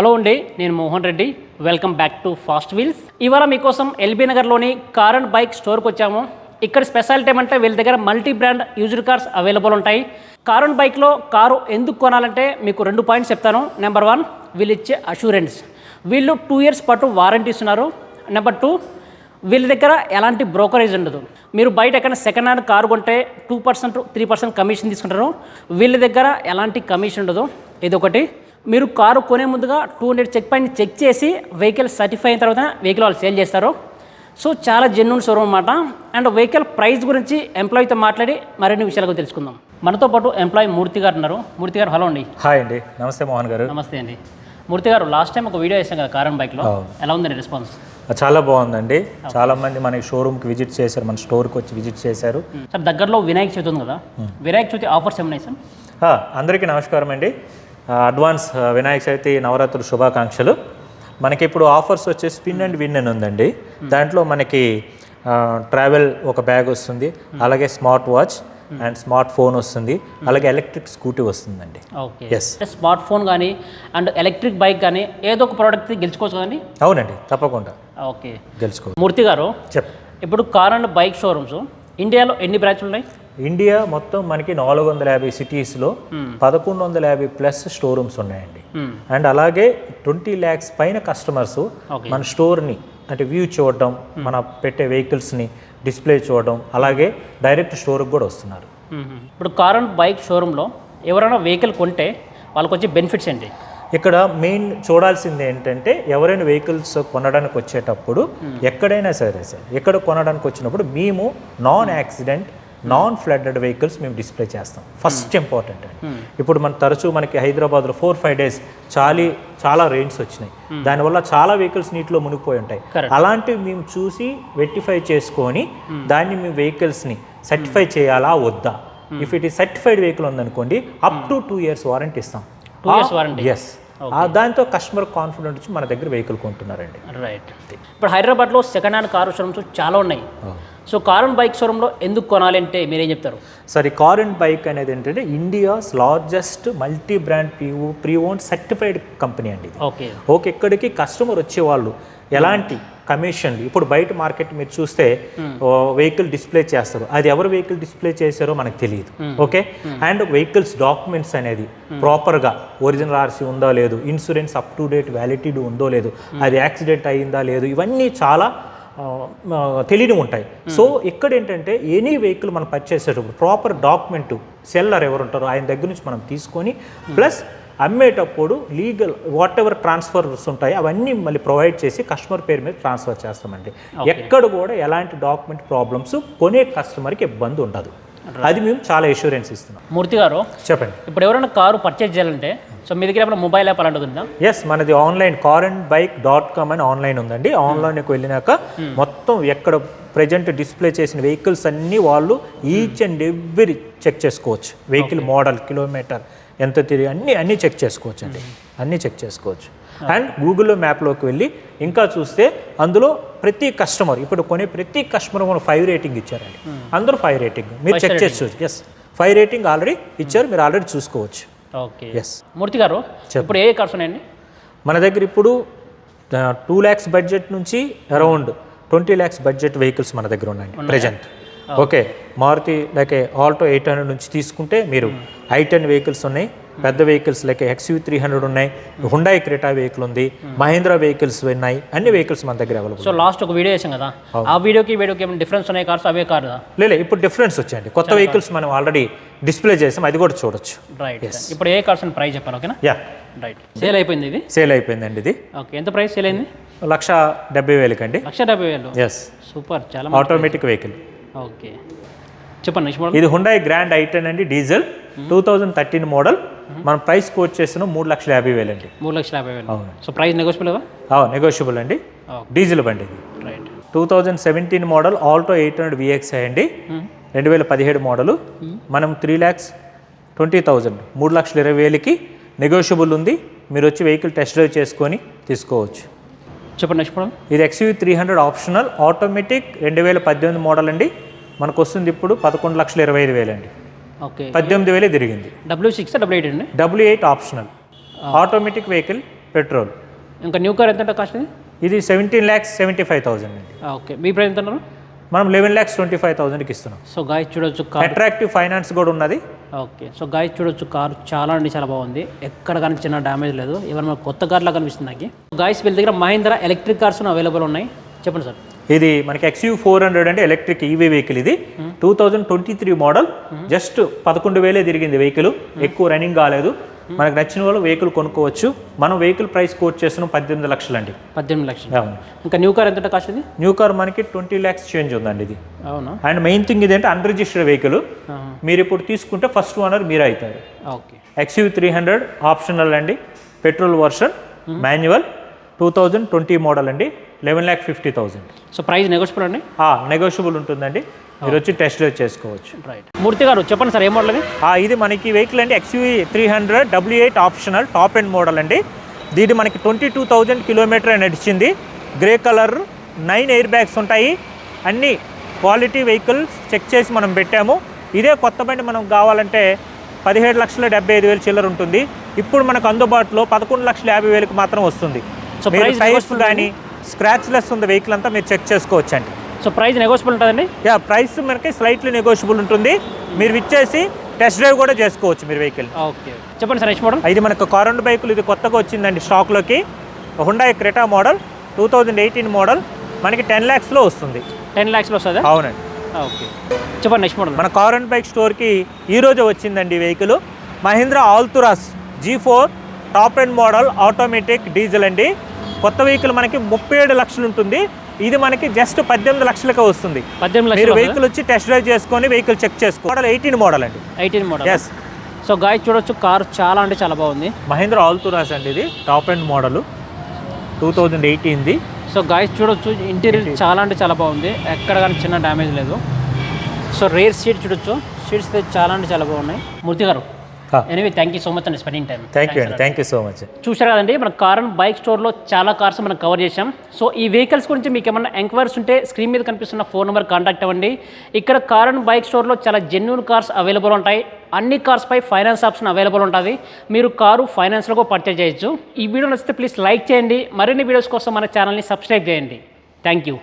Hello అండి నేను Mohan Reddy. Welcome back to fast wheels ఇవాళ మీకోసం ఎల్బీ నగర్లోని కార్ అండ్ బైక్ స్టోర్కి వచ్చాము. ఇక్కడ స్పెషాలిటీ ఏమంటే వీళ్ళ దగ్గర multi brand used cars available ఉంటాయి. కార్ అండ్ బైక్లో కారు ఎందుకు కొనాలంటే మీకు రెండు పాయింట్స్ చెప్తాను. నెంబర్ వన్ వీళ్ళు ఇచ్చే అష్యూరెన్స్ వీళ్ళు టూ ఇయర్స్ పాటు వారంటీ ఇస్తున్నారు. నెంబర్ టూ వీళ్ళ దగ్గర ఎలాంటి బ్రోకరేజ్ ఉండదు. మీరు బయట ఎక్కడ సెకండ్ హ్యాండ్ కారు కొంటే two percent three percent commission తీసుకుంటారు. వీళ్ళ దగ్గర ఎలాంటి కమిషన్ ఉండదు. ఇది ఒకటి. మీరు కారు కొనే ముందుగా two hundred check point check చేసి వెహికల్ సర్టిఫై అయిన తర్వాత వెహికల్ వాళ్ళు సేల్ చేస్తారు. సో చాలా జెన్యున్ షోరూమ్ అనమాట అండ్ వెహికల్ ప్రైస్ గురించి ఎంప్లాయీతో మాట్లాడి మరిన్ని విషయాల తెలుసుకుందాం. మనతో పాటు ఎంప్లాయీ మూర్తి గారు ఉన్నారు. మూర్తి గారు హలో అండి. హాయ్ అండి. నమస్తే మోహన్ గారు. నమస్తే అండి. మూర్తి గారు లాస్ట్ టైం ఒక వీడియో వేసాం కదా కార్ అండ్ బైక్లో. ఎలా ఉందండి రెస్పాన్స్ చాలా బాగుందండి. చాలా మంది మన షోరూమ్కి విజిట్ చేశారు మన స్టోర్కి వచ్చి విజిట్ చేశారు. సార్ దగ్గరలో వినాయక చవితి ఉంది కదా. వినాయక చవితి ఆఫర్స్ ఏమున్నాయి సార్? అందరికీ నమస్కారం అండి. అడ్వాన్స్ వినాయక చవితి నవరాత్రుల శుభాకాంక్షలు. మనకి ఇప్పుడు ఆఫర్స్ వచ్చే స్పిన్ అండ్ విన్ అని ఉందండి. దాంట్లో మనకి ట్రావెల్ ఒక బ్యాగ్ వస్తుంది అలాగే smart watch and smart phone వస్తుంది అలాగే ఎలక్ట్రిక్ స్కూటీ వస్తుందండి. ఓకే. Yes. స్మార్ట్ ఫోన్ కానీ అండ్ ఎలక్ట్రిక్ బైక్ కానీ ఏదో ఒక ప్రోడక్ట్ గెలుచుకోవచ్చు కదండి? అవునండి తప్పకుండా. ఓకే. గెలుచుకో మూర్తి గారు చెప్ ఇప్పుడు కార్ అండ్ బైక్ షోరూమ్స్ ఇండియాలో ఎన్ని బ్రాంచ్లు ఉన్నాయి? ఇండియా మొత్తం మనకి నాలుగు వందల యాభై సిటీస్లో పదకొండు వందల యాభై ప్లస్ స్టోర్ రూమ్స్ ఉన్నాయండి. అండ్ అలాగే ట్వంటీ ల్యాక్స్ పైన కస్టమర్స్. మన స్టోర్ని అంటే వ్యూ చూడడం మన పెట్టే వెహికల్స్ని డిస్ప్లే చూడడం అలాగే డైరెక్ట్ స్టోర్కి కూడా వస్తున్నారు. ఇప్పుడు కార్ అండ్ బైక్ షోరూంలో ఎవరైనా వెహికల్ కొంటే వాళ్ళకి వచ్చే బెనిఫిట్స్ ఏంటి ఇక్కడ మెయిన్ చూడాల్సింది ఏంటంటే ఎవరైనా వెహికల్స్ కొనడానికి వచ్చేటప్పుడు ఎక్కడైనా సరే సార్ ఎక్కడ కొనడానికి వచ్చినప్పుడు మేము non accident non flooded vehicles మేము డిస్ప్లే చేస్తాం. ఫస్ట్ ఇంపార్టెంట్ అండి. ఇప్పుడు మన తరచూ మనకి హైదరాబాద్లో ఫోర్ ఫైవ్ డేస్ చాలీ చాలా రెయిన్స్ వచ్చినాయి. దానివల్ల చాలా వెహికల్స్ నీటిలో మునిగిపోయి ఉంటాయి. అలాంటివి మేము చూసి వెటిఫై చేసుకొని దాన్ని మేము వెహికల్స్ని సర్టిఫై చేయాలా వద్దా? ఇఫ్ ఇట్ ఈ సర్టిఫైడ్ వెహికల్ ఉందనుకోండి up to two years warranty ఇస్తాం. టూ ఇయర్స్ వారంటీ ఎస్ దాంతో కస్టమర్ కాన్ఫిడెంట్ వచ్చి మన దగ్గర వెహికల్ కొంటున్నారండి. రైట్ ఇప్పుడు హైదరాబాద్లో సెకండ్ హ్యాండ్ కార్ షోరూమ్స్ చాలా ఉన్నాయి. సో కార్ అండ్ బైక్ షోరూంలో ఎందుకు కొనాలి అంటే మీరేం చెప్తారు? సరే కార్ అండ్ బైక్ అనేది ఏంటంటే India's largest multi brand pre pre own certified company అండి ఓకే. ఓకే ఇక్కడికి కస్టమర్ వచ్చేవాళ్ళు ఎలాంటి కమిషన్లు? ఇప్పుడు బయట మార్కెట్ మీరు చూస్తే వెహికల్ డిస్ప్లే చేస్తారు. అది ఎవరు వెహికల్ డిస్ప్లే చేశారో మనకు తెలియదు. ఓకే? అండ్ వెహికల్స్ డాక్యుమెంట్స్ అనేది ప్రాపర్గా ఒరిజినల్ ఆర్సీ ఉందో లేదు? Insurance up to date validity ఉందో లేదు? అది యాక్సిడెంట్ అయ్యిందా లేదు? ఇవన్నీ చాలా తెలియని ఉంటాయి. సో ఇక్కడ ఏంటంటే ఎనీ వెహికల్ మనం పర్చేస్ చేసేటప్పుడు ప్రాపర్ డాక్యుమెంట్ సెల్లర్ ఎవరు ఉంటారో ఆయన దగ్గర నుంచి మనం తీసుకొని ప్లస్ అమ్మేటప్పుడు లీగల్ వాట్ ఎవర్ ట్రాన్స్ఫర్స్ ఉంటాయి అవన్నీ మళ్ళీ ప్రొవైడ్ చేసి కస్టమర్ పేరు మీద ట్రాన్స్ఫర్ చేస్తామండి. ఎక్కడ కూడా ఎలాంటి డాక్యుమెంట్ ప్రాబ్లమ్స్ కొనే కస్టమర్కి ఇబ్బంది ఉండదు. అది మేము చాలా ఎష్యూరెన్స్ ఇస్తున్నాం. మూర్తి గారు చెప్పండి. ఇప్పుడు ఎవరైనా కారు పర్చేజ్ చేయాలంటే సో మీ దగ్గర ఏమైనా మొబైల్ యాప్ అలాంటిది ఉందా? ఎస్ మనది online car and bike dot com అని ఆన్లైన్ ఉందండి. ఆన్లైన్కి వెళ్ళినాక మొత్తం ఎక్కడ ప్రజెంట్ డిస్ప్లే చేసిన వెహికల్స్ అన్నీ వాళ్ళు ఈచ్ అండ్ ఎవ్రీ చెక్ చేసుకోవచ్చు. వెహికల్ మోడల్ కిలోమీటర్ ఎంత తిరిగి అన్నీ అన్నీ చెక్ చేసుకోవచ్చు అండి అన్నీ చెక్ చేసుకోవచ్చు. అండ్ గూగుల్లో మ్యాప్లోకి వెళ్ళి ఇంకా చూస్తే అందులో ప్రతి కస్టమర్ ఇప్పుడు కొనే ప్రతి కస్టమర్ మనం ఫైవ్ రేటింగ్ ఇచ్చారండి. అందరూ ఫైవ్ రేటింగ్. మీరు చెక్ చేసుకోవచ్చు ఎస్ ఫైవ్ రేటింగ్ ఆల్రెడీ ఇచ్చారు మీరు ఆల్రెడీ చూసుకోవచ్చు. ఓకే. ఎస్ మూర్తి గారు ఇప్పుడు ఏ కార్స్ ఉన్నాయండి? మన దగ్గర ఇప్పుడు టూ ల్యాక్స్ బడ్జెట్ నుంచి around twenty lakhs budget vehicles మన దగ్గర ఉన్నాయండి present okay. Maruti like Alto eight hundred నుంచి తీసుకుంటే మీరు ఐ టెన్ వెహికల్స్ ఉన్నాయి. పెద్ద vehicles like XUV three hundred ఉన్నాయి హుండాయి క్రెటా వెహికల్ ఉంది మహేంద్ర వెహికల్స్ ఉన్నాయి అన్ని వెహికల్స్ మన దగ్గర అవైలబుల్ సో లాస్ట్ ఒక వీడియో వేసాం కదా. ఆ వీడియోకి వీడియోకి ఏమైనా డిఫరెన్స్ ఉన్నాయి కార్స్ అవే కార్ లేదు ఇప్పుడు డిఫరెన్స్ వచ్చాయండి. కొత్త వెహికల్స్ మనం ఆల్రెడీ డిస్ప్లే చేసాం అది కూడా చూడొచ్చు. రైట్ ఇప్పుడు ఏ కార్స్ ప్రైస్ చెప్పాను ఓకేనా? యా రైట్ సేల్ అయిపోయింది ఇది? సేల్ అయిపోయిందండి ఇది. ఓకే ఎంత ప్రైస్ సేల్ అయింది? లక్ష డెబ్బై వేలకండి. లక్ష డెబ్బై వేలు. ఎస్ సూపర్ చాలా ఆటోమేటిక్ వెహికల్ ఓకే చెప్పండి ఇది హుండాయ్ గ్రాండ్ ఐటెన్ అండి diesel. Two thousand thirteen model మనం ప్రైస్ కోట్ చేస్తున్నాం మూడు లక్షల యాభై వేలు అండి మూడు లక్షల యాభై వేలు. అవును. సో ప్రైస్ నెగోషియబుల్ నెగోషియబుల్ అండి. డీజిల్ బండి ఇది. Right two thousand seventeen model Alto eight hundred VXI అండి రెండు వేల పదిహేడు మోడలు. మనం త్రీ ల్యాక్స్ ట్వంటీ థౌజండ్ మూడు లక్షల ఇరవై వేలకి నెగోషియబుల్ ఉంది. మీరు వచ్చి వెహికల్ టెస్ట్ డ్రైవ్ చేసుకొని తీసుకోవచ్చు. చెప్పండి నెక్స్ట్ మోడల్ ఇది XUV three hundred optional automatic రెండు వేల పద్దెనిమిది మోడల్ అండి. మనకు వస్తుంది ఇప్పుడు పదకొండు లక్షల ఇరవై ఐదు వేలు అండి ఓకే. పద్దెనిమిది వేలే తిరిగింది. డబ్ల్యూ సిక్స్ డబ్ల్యూ ఎయిట్ అండి? W eight optional. Automatic vehicle petrol. ఇంకా న్యూ కార్ ఎంత కాస్ట్ ఇది? Seventeen lakhs seventy five thousand అండి. ఓకే. మీ ప్రైస్ ఎంత అన్నారు మనం లెవెన్ ల్యాక్స్ ట్వంటీ ఫైవ్ థౌసండ్కి ఇస్తున్నాం. సో గాయ చూడొచ్చు కార్. అట్రాక్టివ్ ఫైనాన్స్ కూడా ఉన్నది. ఓకే. సో గాయ చూడొచ్చు కార్ చాలా అంటే చాలా బాగుంది. ఎక్కడ కానీ చిన్న డ్యామేజ్ లేదు. ఇవాళ మనకు కొత్త కార్లా కనిపిస్తుంది నాకు. గాయస్ వీళ్ళ దగ్గర మహీంద్రా ఎలక్ట్రిక్ కార్స్ అవైలబుల్ ఉన్నాయి. చెప్పండి సార్. ఇది మనకి ఎక్స్యూ ఫోర్ హండ్రెడ్ అంటే ఎలక్ట్రిక్ ఈవీ వెహికల్ ఇది. Two thousand twenty three model just పదకొండు వేలే తిరిగింది వెహికల్ ఎక్కువ రన్నింగ్ కాలేదు. మనకు నచ్చిన వాళ్ళు వెహికల్ కొనుక్కోవచ్చు. మనం వెహికల్ ప్రైస్ కోట్ చేస్తున్నాం పద్దెనిమిది లక్షలు అండి పద్దెనిమిది లక్షలు. ఇంకా న్యూ కార్ ఎంత కాస్ట్ ఇది? న్యూ కార్ మనకి ట్వంటీ ల్యాక్స్ చేంజ్ ఉందండి ఇది. అవునా? అండ్ మెయిన్ థింగ్ ఇదేంటే? అన్రిజిస్టర్డ్ వెహికల్ మీరు ఇప్పుడు తీసుకుంటే ఫస్ట్ ఓనర్ మీరు అవుతారు. Okay. XUV three hundred optional అండి. Petrol version manual two thousand twenty model అండి. Eleven lakh fifty thousand. So price negotiable అండి? నెగోషియబుల్ ఉంటుందండి. మీరు వచ్చి టెస్ట్ డ్రైవ్ చేసుకోవచ్చు. రైట్ మూర్తి గారు చెప్పండి సార్ ఏ మోడల్ ఇది? ఆ, ఇది మనకి వెహికల్ అండి. XUV three hundred W eight optional top end model అండి. దీది మనకి ట్వంటీ టూ థౌజండ్ కిలోమీటర్ నడిచింది. Grey colour nine air bags ఉంటాయి. అన్ని క్వాలిటీ వెహికల్స్ చెక్ చేసి మనం పెట్టాము. ఇదే కొత్త బండి మనం కావాలంటే పదిహేడు లక్షల డెబ్బై ఐదు వేలు చిల్లర ఉంటుంది. ఇప్పుడు మనకు అందుబాటులో పదకొండు లక్షల యాభై వేలకు మాత్రం వస్తుంది. మీరు price టైర్స్ కానీ స్క్రాచ్ లెస్ ఉంది వెహికల్ అంతా మీరు చెక్ చేసుకోవచ్చు అండి సో ప్రైస్ నెగోషియబుల్ ఉంటుందండి? యా ప్రైస్ మనకి స్లైట్లీ నెగోషియబుల్ ఉంటుంది. మీరు ఇచ్చేసి టెస్ట్ డ్రైవ్ కూడా చేసుకోవచ్చు మీరు వెహికల్. ఓకే చెప్పండి సార్ నెక్స్ట్ మోడల్ ఇది మనకు కారెంట్ బైకులు ఇది కొత్తగా వచ్చిందండి స్టాక్లోకి Hyundai Creta model two thousand eighteen model మనకి టెన్ ల్యాక్స్లో వస్తుంది. టెన్ ల్యాక్స్లో వస్తుందా? అవునండి. ఓకే చెప్పండి నెక్స్ట్ మోడల్ మన కారెంట్ బైక్ స్టోర్కి ఈ రోజు వచ్చిందండి vehicle Mahindra Alturas G four top end model automatic diesel అండి. కొత్త వెహికల్ మనకి ముప్పై ఏడు లక్షలు ఉంటుంది. ఇది మనకి జస్ట్ పద్దెనిమిది లక్షలకే వస్తుంది. పద్దెనిమిది వెహికల్ వచ్చి టెస్ట్ డ్రైవ్ చేసుకొని వెహికల్ చెక్ చేసుకో. మోడల్ ఎయిటీన్ మోడల్ అండి. Eighteen model. Yes so guys చూడొచ్చు కార్ చాలా అంటే చాలా బాగుంది. మహేంద్ర ఆల్తురాస్ అండి ఇది. Top end model. Two thousand ఎయిటీన్ది so guys చూడొచ్చు ఇంటీరియర్ చాలా అంటే చాలా బాగుంది. ఎక్కడ కానీ చిన్న డ్యామేజ్ లేదు. సో రేర్ సీట్ చూడొచ్చు. సీట్స్ చాలా అంటే చాలా బాగున్నాయి. మూర్తి గారు. Anyway thank you so much అండి స్పెండింగ్ టైం థ్యాంక్ యూ అండి థ్యాంక్ యూ సో మచ్ చూసారు కదండి మన కార్ బైక్ స్టోర్లో చాలా కార్స్ మనం కవర్ చేశాం. సో ఈ వెహికల్స్ గురించి మీకు ఏమైనా ఎంక్వైరీస్ ఉంటే స్క్రీన్ మీద కనిపిస్తున్న ఫోన్ నెంబర్ కాంటాక్ట్ అవ్వండి. ఇక్కడ కార్ అండ్ బైక్ స్టోర్లో చాలా జెన్యున్ కార్స్ అవైలబుల్ ఉంటాయి. అన్ని కార్స్పై ఫైనాన్స్ ఆప్షన్ అవైలబుల్ ఉంటుంది. మీరు కారు ఫైనాన్స్లో కూడా పర్చేజ్ చేయొచ్చు. ఈ వీడియో నచ్చితే ప్లీజ్ లైక్ చేయండి. మరిన్ని వీడియోస్ కోసం మన ఛానల్ని సబ్స్క్రైబ్ చేయండి. Thank you